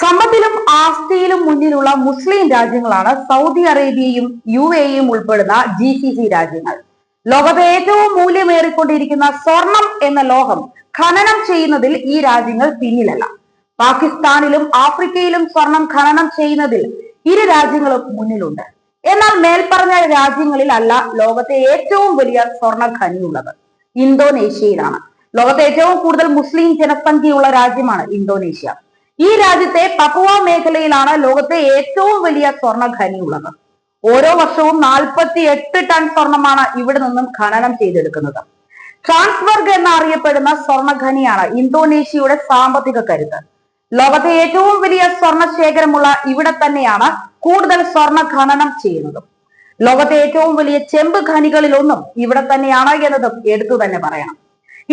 സമ്പത്തിലും ആസ്തിയിലും മുന്നിലുള്ള മുസ്ലിം രാജ്യങ്ങളാണ് Saudi അറേബ്യയും U എയും ഉൾപ്പെടുന്ന ജി സി സി രാജ്യങ്ങൾ. ലോകത്തെ ഏറ്റവും മൂല്യമേറിക്കൊണ്ടിരിക്കുന്ന സ്വർണം എന്ന ലോഹം ഖനനം ചെയ്യുന്നതിൽ ഈ രാജ്യങ്ങൾ പിന്നിലല്ല. പാകിസ്ഥാനിലും ആഫ്രിക്കയിലും സ്വർണം ഖനനം ചെയ്യുന്നതിൽ ഇരു രാജ്യങ്ങളും മുന്നിലുണ്ട്. എന്നാൽ മേൽപ്പറഞ്ഞ രാജ്യങ്ങളിൽ അല്ല ലോകത്തെ ഏറ്റവും വലിയ സ്വർണ ഖനിയുള്ളത് ഇന്തോനേഷ്യയിലാണ്. ലോകത്തെ ഏറ്റവും കൂടുതൽ മുസ്ലിം ജനസംഖ്യയുള്ള രാജ്യമാണ് ഇന്തോനേഷ്യ. ഈ രാജ്യത്തെ പപ്പുവ മേഖലയിലാണ് ലോകത്തെ ഏറ്റവും വലിയ സ്വർണ ഉള്ളത്. ഓരോ വർഷവും നാൽപ്പത്തി എട്ട് ടൺ സ്വർണമാണ് ഇവിടെ നിന്നും ഖനനം ചെയ്തെടുക്കുന്നത്. ട്രാൻസ്ബർഗ് എന്നറിയപ്പെടുന്ന സ്വർണ ഖനിയാണ് ഇന്തോനേഷ്യയുടെ സാമ്പത്തിക കരുത്ത്. ലോകത്തെ ഏറ്റവും വലിയ സ്വർണ ശേഖരമുള്ള ഇവിടെ തന്നെയാണ് കൂടുതൽ സ്വർണ ഖനനം ചെയ്യുന്നത്. ലോകത്തെ ഏറ്റവും വലിയ ചെമ്പ് ഖനികളിലൊന്നും ഇവിടെ തന്നെയാണ് എന്നതും എടുത്തു തന്നെ പറയണം.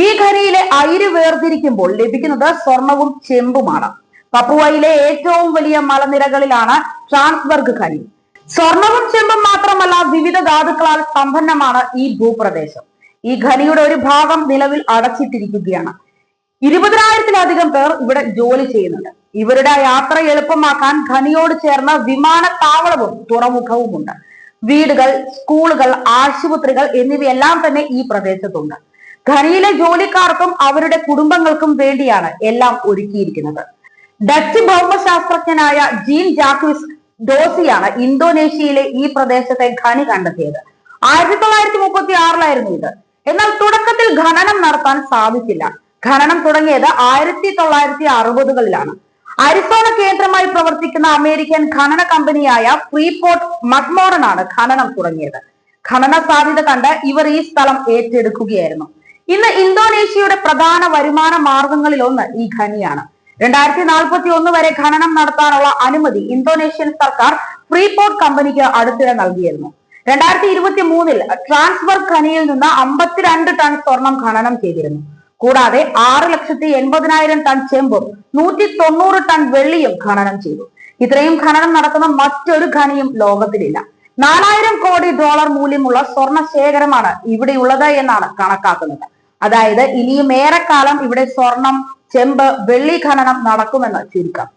ഈ ഖനിയിലെ അയിര് വേർതിരിക്കുമ്പോൾ ലഭിക്കുന്നത് സ്വർണവും ചെമ്പുമാണ്. പപ്പുവയിലെ ഏറ്റവും വലിയ മലനിരകളിലാണ് ട്രാൻസ്ബർഗ് ഖനി സ്വർണവും ചെമ്പും മാത്രമല്ല വിവിധ ധാതുക്കളാൽ സമ്പന്നമാണ് ഈ ഭൂപ്രദേശം. ഈ ഖനിയുടെ ഒരു ഭാഗം നിലവിൽ അടച്ചിട്ടിരിക്കുകയാണ്. ഇരുപതിനായിരത്തിലധികം പേർ ഇവിടെ ജോലി ചെയ്യുന്നുണ്ട്. ഇവരുടെ യാത്ര എളുപ്പമാക്കാൻ ഖനിയോട് ചേർന്ന വിമാനത്താവളവും തുറമുഖവുമുണ്ട്. വീടുകൾ സ്കൂളുകൾ ആശുപത്രികൾ എന്നിവയെല്ലാം തന്നെ ഈ പ്രദേശത്തുണ്ട്. ഖനിയിലെ ജോലിക്കാർക്കും അവരുടെ കുടുംബങ്ങൾക്കും വേണ്ടിയാണ് എല്ലാം ഒരുക്കിയിരിക്കുന്നത്. ഡച്ച് ഭൗമശാസ്ത്രജ്ഞനായ ജീൻ ജാക്വിസ് ഡോസിയാണ് ഇന്തോനേഷ്യയിലെ ഈ പ്രദേശത്തെ ഖനി കണ്ടെത്തിയത്. ആയിരത്തി തൊള്ളായിരത്തി മുപ്പത്തി ആറിലായിരുന്നു ഇത്. എന്നാൽ തുടക്കത്തിൽ ഖനനം നടത്താൻ സാധിച്ചില്ല. ഖനനം തുടങ്ങിയത് ആയിരത്തി തൊള്ളായിരത്തി അറുപതുകളിലാണ് അരിസോണ കേന്ദ്രമായി പ്രവർത്തിക്കുന്ന അമേരിക്കൻ ഖനന കമ്പനിയായ ഫ്രീപോർട്ട് മക്മോറൻ ആണ് ഖനനം തുടങ്ങിയത്. ഖനന സാധ്യത കണ്ട് ഇവർ ഈ സ്ഥലം ഏറ്റെടുക്കുകയായിരുന്നു. ഇന്ന് ഇന്തോനേഷ്യയുടെ പ്രധാന വരുമാന മാർഗങ്ങളിൽ ഒന്ന് ഈ ഖനിയാണ്. രണ്ടായിരത്തി നാൽപ്പത്തി ഒന്ന് വരെ ഖനനം നടത്താനുള്ള അനുമതി ഇന്തോനേഷ്യൻ സർക്കാർ ഫ്രീപോർട്ട് കമ്പനിക്ക് അടുത്തിടെ നൽകിയിരുന്നു. രണ്ടായിരത്തി ഇരുപത്തി മൂന്നിൽ ട്രാൻസ്ഫർ ഖനിയിൽ നിന്ന് അമ്പത്തിരണ്ട് ടൺ സ്വർണം ഖനനം ചെയ്തിരുന്നു. കൂടാതെ ആറ് ലക്ഷത്തി എൺപതിനായിരം ടൺ ചെമ്പും നൂറ്റി തൊണ്ണൂറ് ടൺ വെള്ളിയും ഖനനം ചെയ്തു. ഇത്രയും ഖനനം നടത്തുന്ന മറ്റൊരു ഖനിയും ലോകത്തിലില്ല. നാലായിരം കോടി ഡോളർ മൂല്യമുള്ള സ്വർണ ശേഖരമാണ് ഇവിടെയുള്ളത് എന്നാണ് കണക്കാക്കുന്നത്. അതായത് ഇനിയും ഏറെക്കാലം ഇവിടെ സ്വർണം ചെമ്പ് വെള്ളി ഖനനം നടക്കുമെന്ന് ചുരുക്കം.